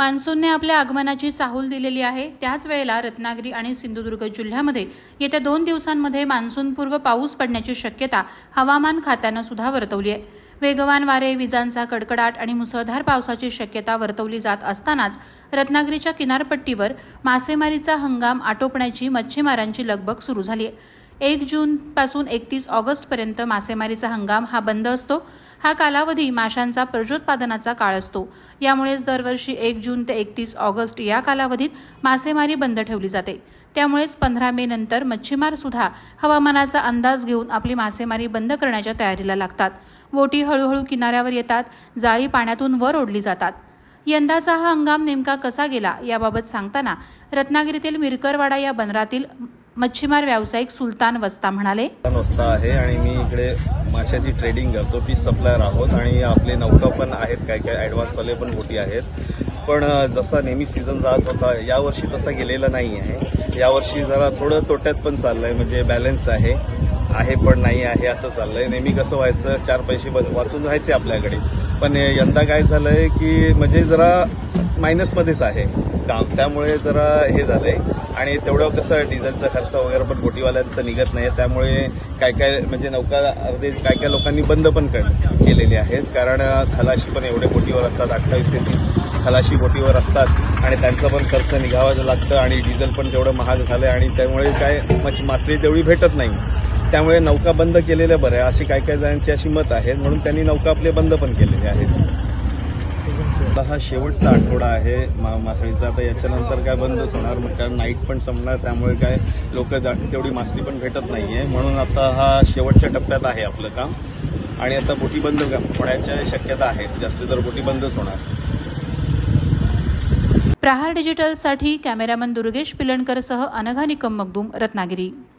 मान्सूनने आपल्या आगमनाची चाहूल दिलेली आहे. त्याच वेळेला रत्नागिरी आणि सिंधुदुर्ग जिल्ह्यामध्ये येत्या दोन दिवसांमध्ये मान्सूनपूर्व पाऊस पडण्याची शक्यता हवामान खात्यानं सुद्धा वर्तवली आहे. वेगवान वारे विजांचा कडकडाट आणि मुसळधार पावसाची शक्यता वर्तवली जात असतानाच रत्नागिरीच्या किनारपट्टीवर मासेमारीचा हंगाम आटोपण्याची मच्छीमारांची लगबग सुरू झाली आहे. एक जून पासून एकतीस ऑगस्टपर्यंत मासेमारीचा हंगाम हा बंद असतो. हा कालावधी माशांचा प्रजोत्पादनाचा काळ असतो. यामुळेच दरवर्षी एक जून ते एकतीस ऑगस्ट या कालावधीत मासेमारी बंद ठेवली जाते. त्यामुळेच पंधरा मे नंतर मच्छीमार सुद्धा हवामानाचा अंदाज घेऊन आपली मासेमारी बंद करण्याच्या तयारीला लागतात. बोटी हळूहळू किनाऱ्यावर येतात जाळी पाण्यातून वर ओढली जातात. यंदाचा हा हंगाम नेमका कसा गेला याबाबत सांगताना रत्नागिरीतील मिरकरवाडा या बंदरातील मच्छीमार व्यावसायिक सुलतान वस्ता म्हणाले वस्ता आहे आणि मी इकडे माशाची ट्रेडिंग करतो फिश सप्लायर आहोत आणि आपले नौका पण आहेत काय काय ॲडव्हान्सवाले पण मोठी आहेत. पण जसा नेहमी सीझन जात होता यावर्षी तसा गेलेला नाही आहे. यावर्षी जरा थोडं तोट्यात पण चाललं आहे म्हणजे बॅलन्स आहे आहे पण नाही आहे असं चाललं आहे नेहमी कसं व्हायचं चार पैसे ब- वाचून राहायचे आपल्याकडे. पण यंदा काय झालं आहे की म्हणजे जरा मायनसमध्येच आहे. काम त्यामुळे जरा हे झालं आहे आणि तेवढं कसं डिझेलचा खर्च वगैरे पण बोटीवाल्यांचा निघत नाही. त्यामुळे काय काय म्हणजे नौका अर्धे काय काय लोकांनी बंद पण कर- केलेली आहेत. कारण खलाशी पण एवढे बोटीवर असतात. अठ्ठावीस ते तीस खलाशी बोटीवर असतात. आणि त्यांचा पण खर्च निघावा लागतं आणि डिझेल पण तेवढं महाग झालं आणि त्यामुळे काय मच्छी मासळी तेवढी भेटत नाही. त्यामुळे नौका बंद केलेल्या बऱ्या अशी काय काय जणांची अशी मत आहेत म्हणून त्यांनी नौका आपले बंद पण केलेले आहेत. आता हा शेवटचा आठवडा आहे. मा मासळीचा. आता याच्यानंतर काय बंदच होणार? मग कारण नाईट पण संपणार त्यामुळे काय लोक तेवढी मासळी पण भेटत नाही आहे म्हणून आता हा शेवटच्या टप्प्यात आहे आपलं काम. आणि आता बोटी बंद होण्याच्या शक्यता आहे जास्त तर बोटी बंदच होणार. प्रहार डिजिटलसाठी कॅमेरामन दुर्गेश पिलणकरसह अनघा निकम मगदूम रत्नागिरी.